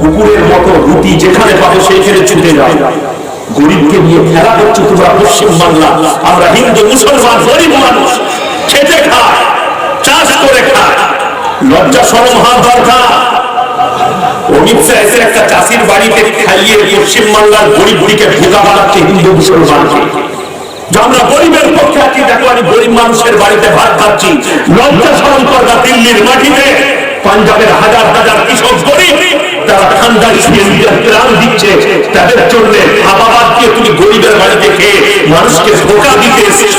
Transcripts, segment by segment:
কুকুরের মতো রুটি যেখানে পাবে সেইখানে ছুটে যায় গরিবকে নিয়ে খেলা করছে তোমরা পশ্চিম বাংলা। আমরা হিন্দু, মুসলমান, গরিব মানুষ। খেতে খায়, চাষ করে খায়। লজ্জা সরম দরকার চাষির বানাচ্ছে আমরা গরিবের পক্ষে গরিব মানুষের বাড়িতে ভাত লজ্জা দিল্লির মাটিতে। পাঞ্জাবের হাজার হাজার কৃষক গরিব তারা ঠান্ডায় শুয়ে নিজের গ্রাম দিচ্ছে, তাদের জন্য খাবাবাদ দিয়ে তুমি গরিবের বাড়িতে খেয়ে মানুষকে ধোকা দিতে এসেছ।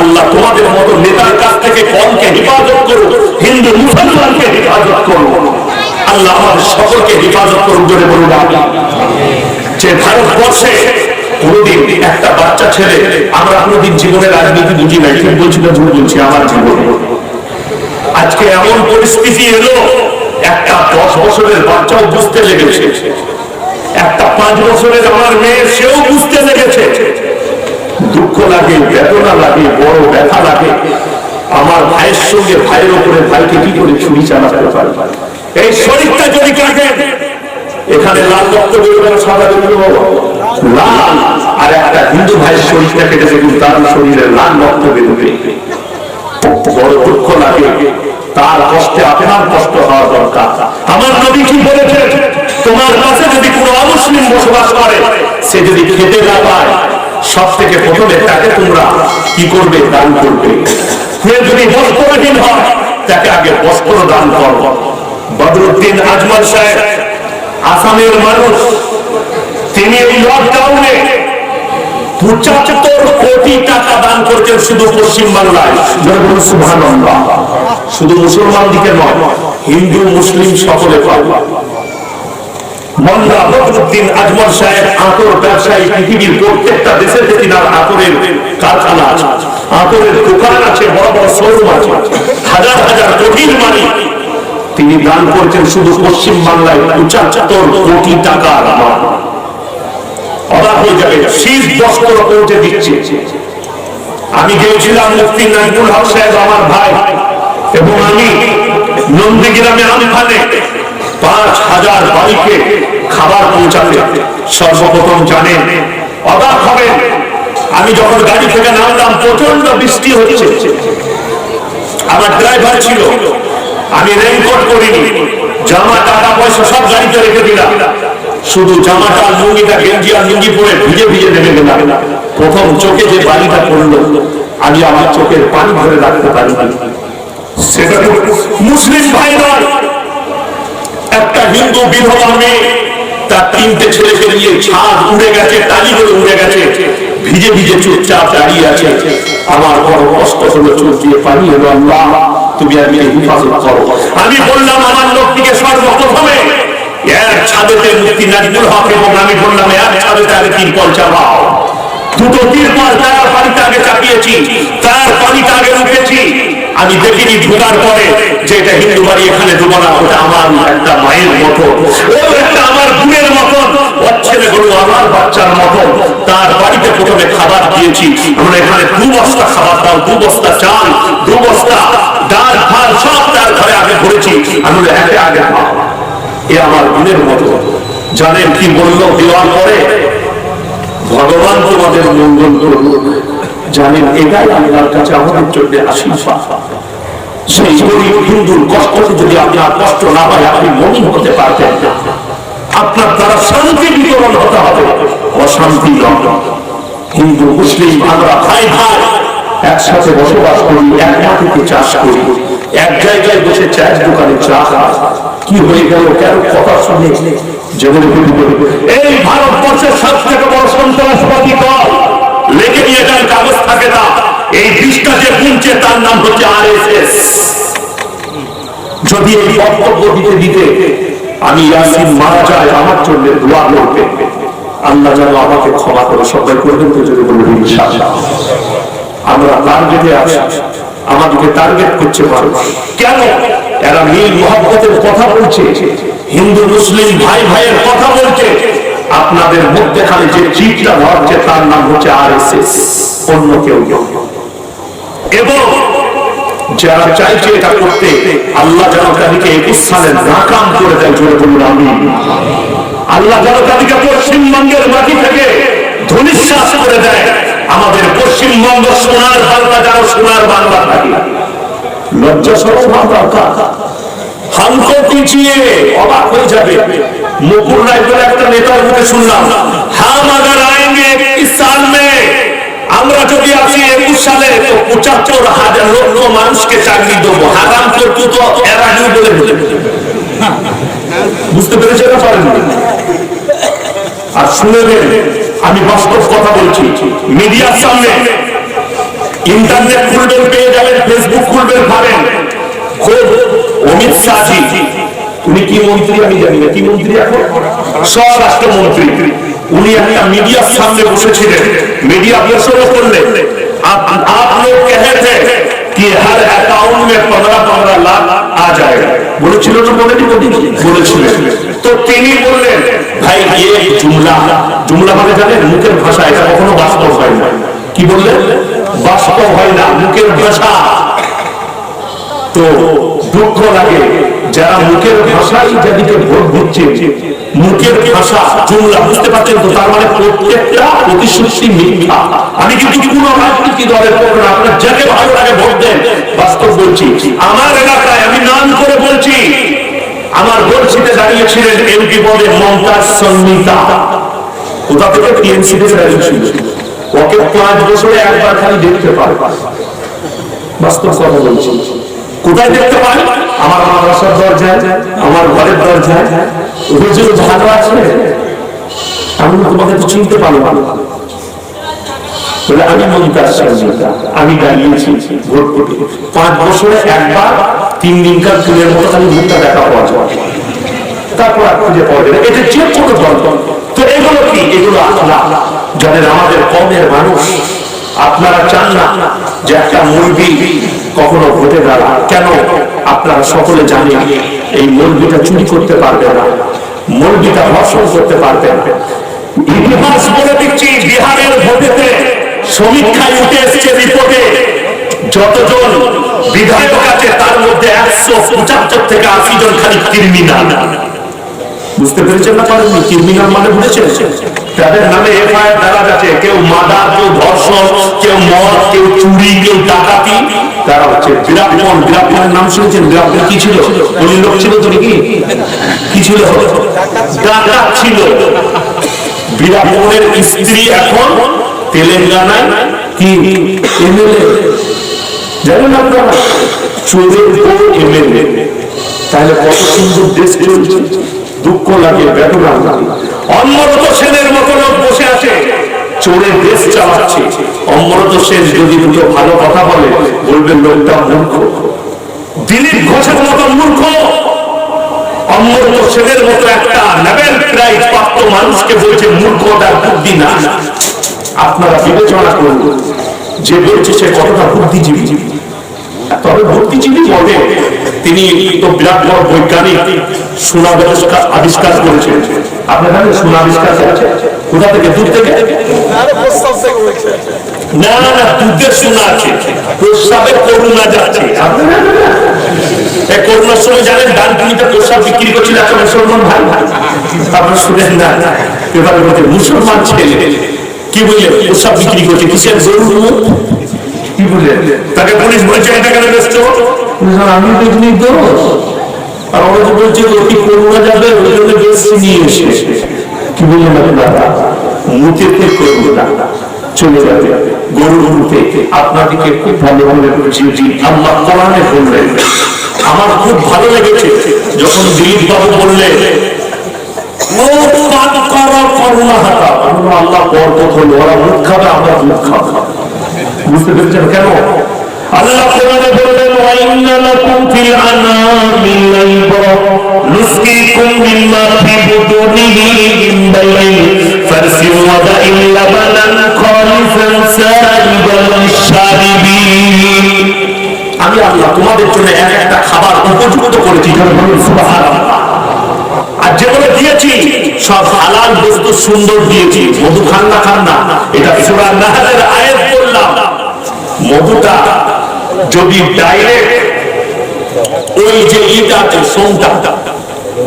আল্লাহ তোমাদের মতো নেতার কাছ থেকে কমকে হেফাজত করো হিন্দু মুসলমানকে হেফাজত করো আল্লাহ আমাদের সকলকে হেফাজত করুন, জোরে বলুন যে ভারতবর্ষে কোনদিন একটা বাচ্চা ছেলে, আমরা কোনদিন জীবনে রাজনীতি বুঝি নাই বলছি না বলছি, আমার জীবনে। আজকে এমন পরিস্থিতি এলো, একটা দশ বছরের বাচ্চাও বুঝতে লেগেছে। একটা পাঁচ বছরের আমার মেয়ে, সেও বুঝতে লেগেছে। দুঃখ লাগে, বেদনা লাগে, বড় ব্যথা লাগে। আমার ভাইয়ের সঙ্গে ভাইয়ের উপরে ভাইকে কি করে ছুরি চালাতে পারে? এই শরীরটা যদি কাটে, এখানে লাল রক্ত বেরোবে সাদা বেরোবে লাল, আর একটা হিন্দু ভাইয়ের শরীরটা কেটে দেখুন তার শরীরে লাল রক্ত বেরোবে বড় দুঃখ লাগে। তার কষ্টে আপনার কষ্ট হওয়া দরকার। আমার নবী কি বলেছেন? তোমার কাছে যদি কোনো অমুসলিম বসবাস করে, সে যদি খেতে না পায় সব থেকে প্রথমে তাকে তোমরা কি করবে? দান করবে। সে যদি বস্ত্রহীন হয়, তাকে আগে বস্ত্র দান করো। বদরুদ্দিন আজমল সাহেব, আসামের মানুষ, তিনি এই লকডাউনে পঁচাত্তর কোটি টাকা দান করছেন শুধু পশ্চিম বাংলায় শুধু মুসলমান দিকে নয়, হিন্দু, মুসলিম সকলে দোকান আছে হাজার হাজার তিনি দান করছেন শুধু পশ্চিম বাংলায় পঁচাত্তর কোটি টাকা অবাক হয়ে যাবে। শীত বস্ত্র পৌঁছে দিচ্ছে। আমি গিয়েছিলাম মুফতি নাজমুল হক সাহেব, আমার ভাই, এবং আমি নন্দীগ্রামে আমফানে পাঁচ হাজার বাড়িকে খাবার পৌঁছাতে সর্বপ্রথম জানেন অবাক হবেন আমি যখন গাড়ি থেকে নামলাম প্রচণ্ড বৃষ্টি হচ্ছে। আমার ড্রাইভার ছিল। আমি রেইনকোট করিনি জামা, টাকা, পয়সা সব গাড়িতে রেখে দিলাম। শুধু জামাটা লুঙ্গিটা গেঞ্জি আর লুঙ্গি পরে ভিজে ভিজে নেমে গেলাম প্রথম চোখে যে বাড়িটা পড়ল, আমি আমার চোখের পানি ধরে রাখতে পারি সেটা মুসলিম ভাই একটা হিন্দু বিধবা মেয়ে, তার তিনটে ছেলেকে নিয়ে ছাদ উড়ে গেছে, টালি করে উড়ে গেছে, ভিজে ভিজে চুপচাপ দাঁড়িয়ে আছে। আমার বড় কষ্ট হলো, চোখ দিয়ে পানি এলো। আল্লাহ, তুমি আমি হিফাজত করো। আমি বললাম, আমার লোকটিকে সর্বপ্রথমে আমি দেখিনি ঢোকার পরে যে এটা হিন্দু বাড়ি এখানে ঢুকো না ওটা আমার একটা মায়ের মতো। একটা আমার গুণের মতো। ওর ছেলে হলো আমার বাচ্চার মতো। তার বাড়িতে প্রথমে খাবার দিয়েছি। আমরা এখানে দু বস্তা খাবার দাও দু বস্তা চাল দু বস্তা ডাল ফাল সব তার ঘরে আগে ভরেছি। আমি বলি, একে আগে খাও। এ আমার গুণের মতো। জানেন কি বলল দেওয়ার পরে? ভগবান তোমাদের মঙ্গল করুন জানেন, এটাই আল্লাহর কাছে আমাদের জন্য আশীর্বাদ। সেই গরিব হিন্দুর কষ্টতে যদি আপনার কষ্ট না আপনি হতে না। আপনার দ্বারা শান্তি বিতরণ হতে হবে। অশান্তি হিন্দু, মুসলিম, আমরা ভাই ভাই একসাথে বসবাস করি, এক মাটিতে চাষ করি। এক জায়গায় বসে চায়ের দোকানে চা খাই। কি হয়ে গেল কেন? কথা শুনে। যেগুলো এই ভারতবর্ষের সব থেকে বড় সন্ত্রাসবাদী দল। লেগে নিয়ে যান কাগজ থাকে না এই বিষটা যে বুনছে তার নাম হচ্ছে আর যদি এই বক্তব্য দিতে দিতে আমি ইয়াসিন মারা যায় আমার জন্য দোয়া করবে। আল্লাহ যেন আমাকে ক্ষমা করে। সবাই করবেন তো যদি বলবেন ইনশাআল্লাহ। আমরা টার্গেটে আছি। আমাদেরকে টার্গেট করছে মানুষ। কেন? এরা মিল মহব্বতের কথা বলছে, হিন্দু, মুসলিম, ভাই ভাইয়ের কথা বলছে। আপনাদের মধ্যেখানে যে চিঠটা ধরছে, তার নাম হচ্ছে আর অন্য কেউ কেউ এবং যারা চাইছে এটা করতে, আল্লাহ যেন তাদেরকে একুশ সালে নাকাম করে দেয়, জোরে বলুন আমি আল্লাহ যেন তাদেরকে পশ্চিমবঙ্গের মাটি থেকে ধনিশ্বাস করে দেয়। আমাদের পশ্চিমবঙ্গ সোনার বাংলা, যেন সোনার বাংলা থাকে। লজ্জা দরকার। হামকো পিছিয়ে অবাক হয়ে যাবে। বলে একটা নেতার মুখে শুনলাম হাম আগার আয়েঙ্গে ইস সাল মে আমরা যদি আসি একুশ সালে, তো পঁচাত্তর হাজার লক্ষ মানুষকে চাকরি দেবো। হারাম করতু তো এর বলে বুঝতে পেরেছে না পারেন আর শুনে আমি বাস্তব কথা বলছি। মিডিয়ার সামনে ইন্টারনেট খুলবেন পেয়ে যাবেন ফেসবুক খুলবেন পাবেন খুব অমিত শাহজি উনি কি মন্ত্রী আমি জানি না কি মন্ত্রী এখন স্বরাষ্ট্রমন্ত্রী উনি একটা মিডিয়ার সামনে বসেছিলেন মিডিয়া প্রশ্ন করলেন आप आप लोग कहे थे कि हर अकाउंट में पंद्रह पंद्रह लाख आ जाएगा বলেছিল তো বলেনি বলেছিলেন তো তিনি বললেন ভাই ये জুমলা জুমলা মানে জানেন মুখের ভাষা এটা কখনো বাস্তব হয় না কি বললেন বাস্তব হয় না, মুখের ভাষা। তো দুঃখ লাগে, যারা মুখের ভাষাই যাদেরকে ভোট দিচ্ছে, মুখের ভাষা জুমলা, বুঝতে পারছেন তো, তার মানে প্রত্যেকটা প্রতিশ্রুতি মিথ্যা। আমি কিন্তু কোন রাজনীতি দলের পক্ষ না, আপনার যাকে ভালো লাগে ভোট দেন, বাস্তব বলছি। আমার এলাকায় আমি নাম করে বলছি, আমার বলছিতে দাঁড়িয়েছিলেন এমপি পদে মমতাজ সন্মিতা। কোথা থেকে? টিএমসি থেকে দাঁড়িয়েছিল। পাঁচ বছরে একবার আমার আমি তোমাকে তো চিনতে আমি মমতাজ আমি দাঁড়িয়েছি ভোট করতে পাঁচ বছরে একবার, তিন দিনকার ফুলের মতো খালি মুখটা দেখা পাওয়া যায়। তারপর আর খুঁজে পাওয়া না। এটা যে কোনো দল। তো এগুলো কি? এগুলো আখলাক যাদের আমাদের কমের মানুষ, আপনারা চান না যে একটা মুরগি কখনো ভোটে দাঁড়া কেন? আপনারা সকলে জানেন, এই মুরগিটা চুরি করতে পারবে না। মুরগিটা ধর্ষণ করতে পারবে না। ইতিহাস বলে দিচ্ছি, বিহারের ভোটেতে সমীক্ষায় উঠে এসছে রিপোর্টে, যতজন বিধায়ক আছে, তার মধ্যে একশো পঁচাত্তর থেকে আশি জন খালি ক্রিমিনাল বুঝতে পেরেছেন না পারেননি ক্রিমিনাল মানে বুঝেছেন? তাদের নামে এফআইআর দাঁড়া আছে, কেউ মাদার, কেউ ধর্ষণ, কেউ মদ, কেউ চুরি, কেউ ডাকাতি, তারা হচ্ছে বিরাটমন বিরাটমনের নাম শুনেছেন? বিরাটমন কি ছিল? উনি লোক ছিল তো নাকি? কি ছিল? ডাকাত ছিল। বিরাটমনের স্ত্রী এখন তেলেঙ্গানায়। কি? এমএলএ। জানেন আপনারা? চোরের বউ এমএলএ। তাহলে কত সুন্দর দেশ চলছে দুঃখ লাগে বেদনা লাগে অমরত সেনের মতো লোক বসে আছে চোরের দেশ চালাচ্ছে। অমরত সেন যদি দুটো ভালো কথা বলে বলবেন লোকটা মূর্খ। দিলীপ ঘোষের মতো মূর্খ। অমরত সেনের মতো একটা নোবেল প্রাইজ প্রাপ্ত মানুষকে বলছে মূর্খটা বুদ্ধি না। আপনারা বিবেচনা করুন, যে বলছে সে কতটা বুদ্ধিজীবী। তবে বুদ্ধিজীবী বটে তিনি তো বিরাট বড় বৈজ্ঞানিক সোনা আবিষ্কার করেছেন। আপনার সোনা আবিষ্কার আছে? কোথা থেকে? দূর থেকে? না না না, দুধের সোনা আছে। করুণা যাচ্ছে করোনার সময় জানেন প্রস্রাব বিক্রি করছিল একটা মুসলমান ভাই। শুনেন না? মুসলমান ছেলে। কি বললে? প্রস্রাব বিক্রি করছে। কিসের কি বললেন তাকে পুলিশ বলছে, এটা কেন ব্যস্ত আমি দেখিনি তো। আর বলছে অতি করোনা যাবে, ওই জন্য বেশি নিয়ে এসে। কি বললেন আপনারা? মুতেতে করোনা চলে যাবে। গরুর মুখে আপনাদেরকে খুব ভালো ভাবে বলছি জি আল্লাহ কোরআনে বললেন, আমার খুব ভালো লেগেছে যখন দিলীপ বাবু বললেন আল্লাহ বরকত হলো। ওরা মুখ খাবে, আমরা মুখ খাব। বুঝতে পেরেছেন কেন? আল্লাহ কোরআনে বললেন ওয়া আমি আল্লাহ তোমাদের জন্য এক একটা খাবার উপযুক্ত করেছি সুবহানাল্লাহ। আর যেগুলো দিয়েছি, সব হালাল বস্তু সুন্দর দিয়েছি। মধু খান না খান না। এটা সূরা আয়াত বললাম। মধুটা যদি ওই যে ইটা আছে, সোমটা,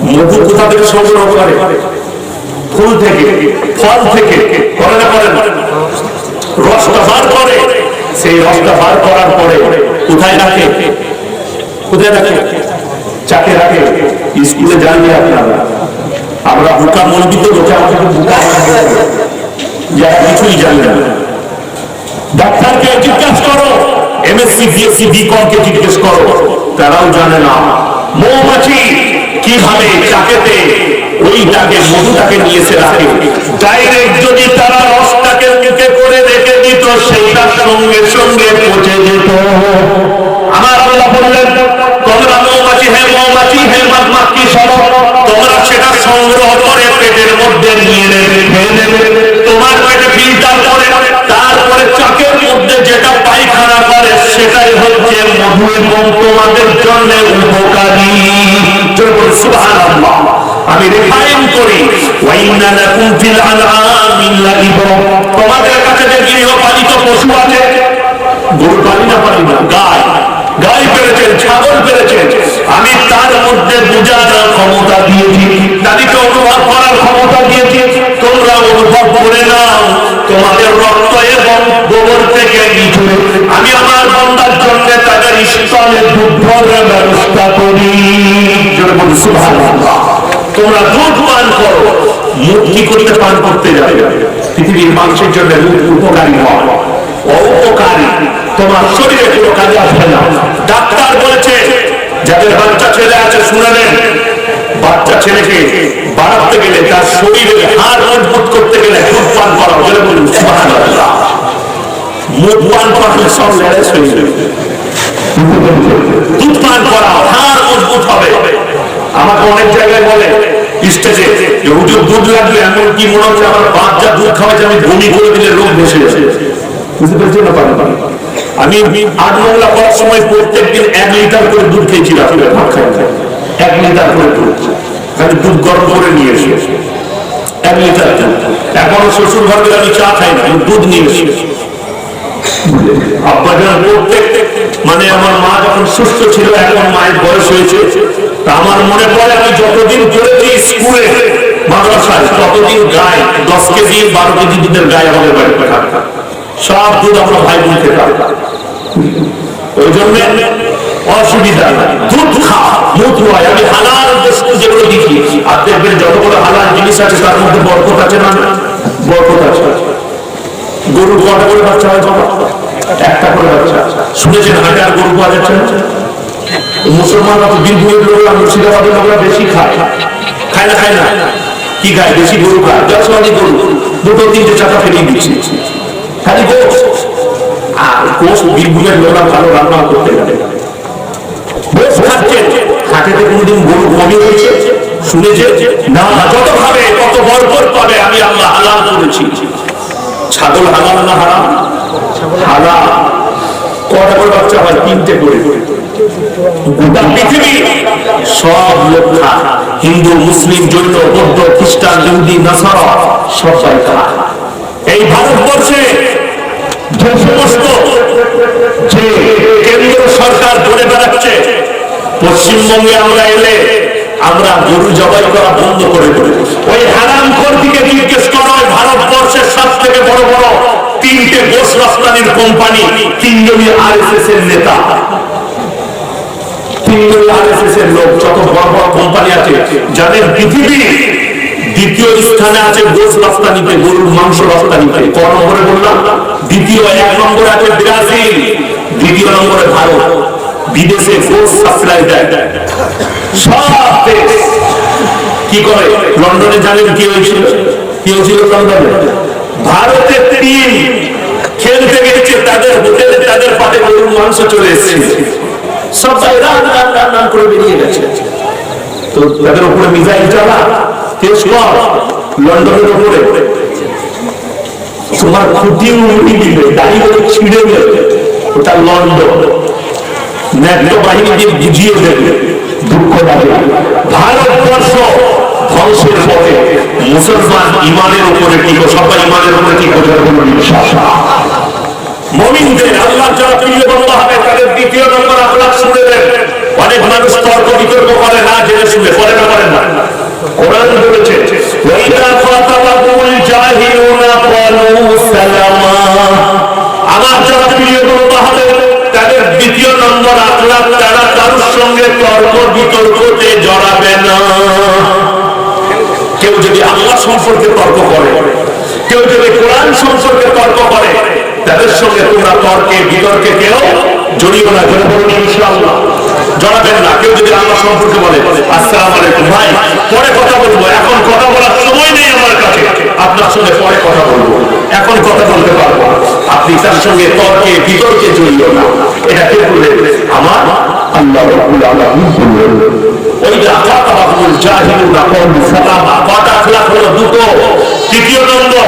মধু কোথা থেকে সংগ্রহ করে ফুল থেকে, ফল থেকে, করে না, করে রসটা বার করে, সেই রসটা বার করার পরে কোথায় রাখে? কোথায় রাখে? চাকে রাখে। স্কুলে জানলে আপনারা। আমরা বোকা মন্দির লোকে আমাদেরকে বোকা। যারা কিছুই জানে না। ডাক্তারকে জিজ্ঞেস করো। জিজ্ঞেস করো। তারাও জানে না। মৌমাছি কীভাবে, চাকেতে ওইটাকে মধুটাকে নিয়ে এসে রাখে ডাইরেক্ট যদি তারা রসটাকে মুখে করে রেখে দিত, সেইটার সঙ্গে সঙ্গে পচে যেত। আমার আল্লাহ বললেন, তোমরা মৌমাছি, হে মৌমাছি, হে মাছি সব, তোমরা সেটা সংগ্রহ করে পেটের মধ্যে নিয়ে নেবে তোমার পেটে ফিল্টার করে তারপরে চাকের মধ্যে যেটা পায়খানা করে সেটাই হচ্ছে মধু এবং তোমাদের জন্য উপকারী। আমি রিফাইন করি। তোমাদের কাছে যে গৃহপালিত পশু আছে গরু পালি না পালি না? গাই। গাই পেরেছেন, ছাগল পেরেছেন। আমি তার মধ্যে বুঝার ক্ষমতা দিয়েছি। তাদেরকে অনুভব করার ক্ষমতা দিয়েছি। তোমরা অনুভব করে নাও। তোমাদের রক্ত এবং গোবর থেকে নিচুড়ে। আমি আমার বন্দার জন্য তাদের স্থলে ব্যবস্থা করি। জোরে বলি সুবহানাল্লাহ। তোমরা দুধ পান করো। মুখ কি করতে পান করতে যাবে। পৃথিবীর মানুষের জন্য দুধ উপকারী হয়। অপকারী। তোমার শরীরে কোনো কাজে আসবে না। ডাক্তার বলেছে যাদের বাচ্চা ছেলে আছে শুনে নেন। বাচ্চা ছেলেকে বাড়াতে গেলে তার শরীরের হাড় মজবুত করতে গেলে দুধ পান করা। বলে বলুন। মুখ পান করালে সব হয়ে যাবে। দুধ পান করা হাড় মজবুত হবে। আমাকে অনেক জায়গায় বলে স্টেজে যে হুজুর দুধ লাগবে এমন কি মনে হচ্ছে আমার বাচ্চা দুধ খাওয়াচ্ছে আমি বমি করে দিলে রোগ বসে যাবে বুঝতে পেরেছি না পারেন আমি আট মংলা করার সময় প্রত্যেক দিন এক লিটার করে দুধ খেয়েছিলাম। ভাত খাই এক লিটার করে দুধ। খালি দুধ গরম করে নিয়ে এসে। এক লিটার দুধ। এখনও শ্বশুর ঘর আমি চা খাই না দুধ নিয়ে এসে। আব্বা প্রত্যেক মানে আমার মা যখন সুস্থ ছিল এখন মায়ের বয়স হয়েছে, তা আমার মনে পড়ে আমি যতদিন পড়েছি স্কুলে, মাদ্রাসায়, ততদিন গায়ে, দশ কেজি, বারো কেজি দুধের গায়ে আমাদের বাড়িতে সব দুধ আমরা ভাই বোন খেতাম ওই জন্য অসুবিধা দুধ খা হয় আমি হালাল যেগুলো দেখি, আর দেখবেন হালাল জিনিস আছে, তার মধ্যে বরকত আছে না বরকত আছে। গরু কটা করে বাচ্চা হয়? শুনেছেন হাটে আর গরু পাওয়া যাচ্ছে বীরভূমের লোকরা মুর্শিদাবাদের লোকরা বেশি খায় খায় না খায় না। কি খায়? বেশি গরু খায়। গরু। দুটো, তিনটে চাকা দিচ্ছি খালি গোস আর গোস বীরভূমের লোকরা ভালো রান্না করতে পারে। গোস খাচ্ছে। হাটেতে কোনোদিন গরু হয়েছে? শুনেছে না, যত খাবে, তত বরকত পাবে। আমি আল্লাহ হালাল করেছি ছাগল হালাল না হারাম? হালাল কটা করে বাচ্চা হয়? তিনটে করে। গোটা পৃথিবী সব লোক হিন্দু, মুসলিম, জৈন, বৌদ্ধ, খ্রিস্টান, ইহুদি, নাসারা সবাই এই ভারতবর্ষে যে যে কেন্দ্র সরকার ধরে বেড়াচ্ছে, পশ্চিমবঙ্গে আমরা এলে আমরা গরু জবাই করা বন্ধ করে দেব। ওই হারাম দিকে জিজ্ঞেস করো ভারতবর্ষের সব থেকে বড় বড় তিনটে গোস রপ্তানির কোম্পানি, তিনজনই নেতা। তিনজনই আরএসএস এর আছে, যাদের দ্বিতীয় আছে গোস গরুর মাংস বললাম, দ্বিতীয় এক নম্বরে আছে ভারত। বিদেশে গোস সাপ্লাই দেয়। সব কি করে? লন্ডনে জানেন কি হয়েছিল? কি হয়েছিল লন্ডনে? ভারতের টিম খেলতে গেছে, তাদের হোটেলে তাদের পাতে গরুর মাংস চলে এসেছে। সবাই রান করে বেরিয়ে গেছে। তো তাদের উপরে মিসাইল চালা টেস্ট কর, লন্ডনের উপরে। তোমার খুঁটি উল্টি দিবে দাড়ি করে ছিঁড়ে দেবে ওটা লন্ডন। ন্যাটো বাহিনী দিয়ে বুঝিয়ে দেবে। দুঃখ লাগে। ভারতবর্ষ ধ্বংসের পথে। মুসলমান ইমানের উপরে কি? সবাই ইমানের উপরে কি করে কোনো বিশ্বাস। মমিনদের আল্লাহ যারা প্রিয় বন্ধ হবে, তাদের দ্বিতীয় নম্বর আখলাক শুনে দেন অনেক মানুষ তর্ক বিতর্ক করে, না জেনে শুনে করে না করেন না। কোরআন বলেছে, ওয়াইদা ফাতাবাকুল জাহিলুনা ক্বালু সালামা। আমার যারা প্রিয় বন্ধ দ্বিতীয় নম্বর আখলাপ তারা কারোর সঙ্গে তর্ক বিতর্কতে জড়াবে না। কেউ যদি আল্লাহ সম্পর্কে তর্ক করে, কেউ যদি কোরআন সম্পর্কে তর্ক করে, তাদের সঙ্গে তোমরা তর্কে বিতর্কে কেউ জড়িও না। জড়ে বলুন ইনশাআল্লাহ। জড়াবেন না। কেউ যদি আল্লাহ সম্পর্কে বলে, আসসালাম আলাইকুম ভাই, পরে কথা বলব। এখন কথা বলার সময় নেই আমার কাছে। আপনার সঙ্গে পরে কথা বলব। এখন কথা বলতে পারব আপনি তার সঙ্গে তর্কে, বিতর্কে জড়িও না। এটা কে বলে আমার আল্লাহ রাব্বুল আলামিন বললেন। ওইটা ফাতাবাহুল জাহিলুনা ক্বালু সালামা। কটা আখলাক হলো? দুটো। তৃতীয় নম্বর।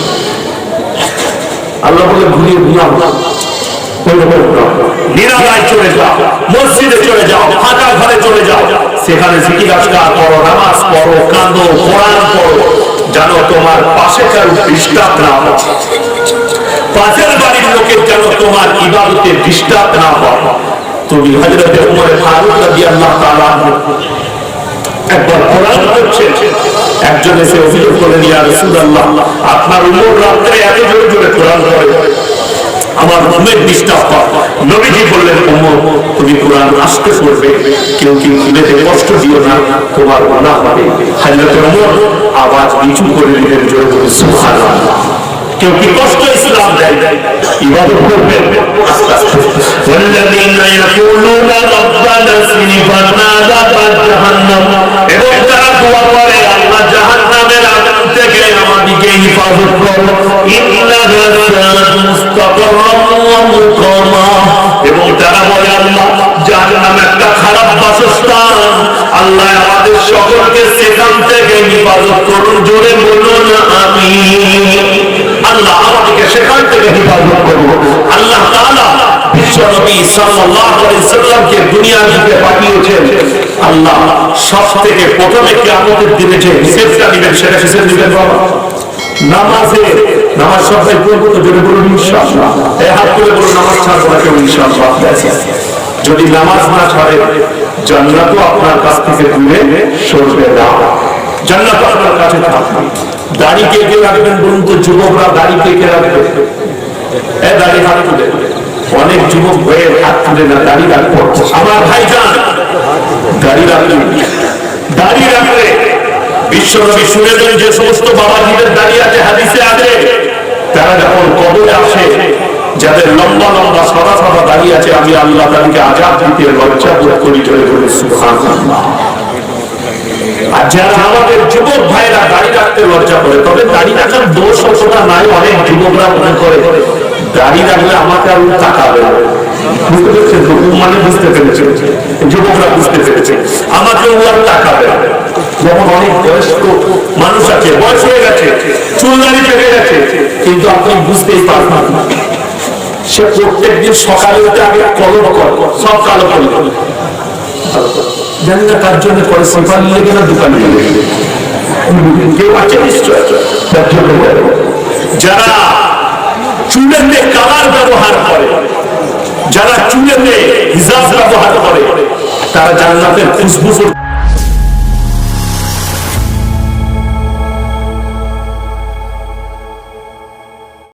আল্লাহ বলে ঘুরিয়ে ঘুমাও। তোমার পাশে কারও না বাড়ির লোকের যেন তোমার ইবাদতে ডিস্টার্ব না হয়। তুমি হযরত ওমর ফারুক একবার পড়ছে একজন এসে অভিযোগ করলেন ইয়া রাসূলুল্লাহ, আপনার উমর রাত্রে এত জোরে জোরে কোরআন পড়ে আমার ঘুমের ডিস্টার্ব হয় নবীজি বললেন ওমর তুমি কোরআন আস্তে পড়বে। কেউ কি ঘুমেতে কষ্ট দিও না। তোমার গুনাহ হবে। হযরত ওমর আওয়াজ নিচু করে দিলেন জোরে জোরে সুবহানাল্লাহ। কেউ কি কষ্ট ইসলাম দেয়? ইবাদত করবেন? আস্তে আস্তে। والذين يقولون ربنا اصرف عنا عذاب جهنم এবং তারা দোয়া করে আল্লাহ জাহান্নামের আগুন থেকে আমাদেরকে হেফাজত করো ইন্নাহা সাআত মুস্তাকাররাম ওয়া মুকামা এবং তারা বলে আল্লাহ জাহান্নাম একটা খারাপ বাসস্থান আল্লাহ আমাদের সকলকে সেখান থেকে হেফাজত করুন জোরে বলুন আমিন আল্লাহ আমাদেরকে সেখান থেকে হেফাজত করুন আল্লাহ তাআলা যদি নামাজ না ছাড়ে, জান্নাতও আপনার কাছ থেকে দূরে সরবে না। জান্নাত আপনার কাছে থাকবে। কে কে রাখবেন বলুন তো, যুবকরা দাড়ি কে কে রাখবে? এ দাড়ি হাত তুলে। অনেক যুবক হয়ে হাত তুলে না, দাড়ি রাখব আমার ভাই যান দাড়ি রাখবেন দাড়ি রাখলে বিশ্বনবী শুনেছেন যে সমস্ত বাবাজিদের দাঁড়িয়ে আছে, হাদিসে আছে, তারা যখন কবরে আসে, যাদের লম্বা লম্বা সাদা সাদা দাঁড়িয়ে আছে, আমি আল্লাহ তাদেরকে আজাদ দিতে লজ্জা বোধ করি চলে বলে আর যারা আমাদের যুবক ভাইরা দাড়ি রাখতে লজ্জা করে, তবে দাড়ি রাখার দোষ অতটা নাই, অনেক যুবকরা মনে করে। দাড়ি রাখলে আমাকে আর তাকাবে বুঝতে পেরেছেন তো? মানে বুঝতে পেরেছে যুবকরা বুঝতে পেরেছে। আমাকে ও আর তাকাবে অনেক বয়স্ক মানুষ আছে, বয়স হয়ে গেছে চুল দাড়ি পেকে গেছে, কিন্তু আপনি বুঝতেই পারবেন না। সে প্রত্যেক দিন সকালে উঠে আগে কলম করে, সব কালো জানি না কার জন্য করে সেফার দোকানে কেউ আছে নিশ্চয়? তার যারা চুলেতে কালার ব্যবহার করে। যারা চুলেতে হিজাব ব্যবহার করে তারা জান্নাতের খুশবু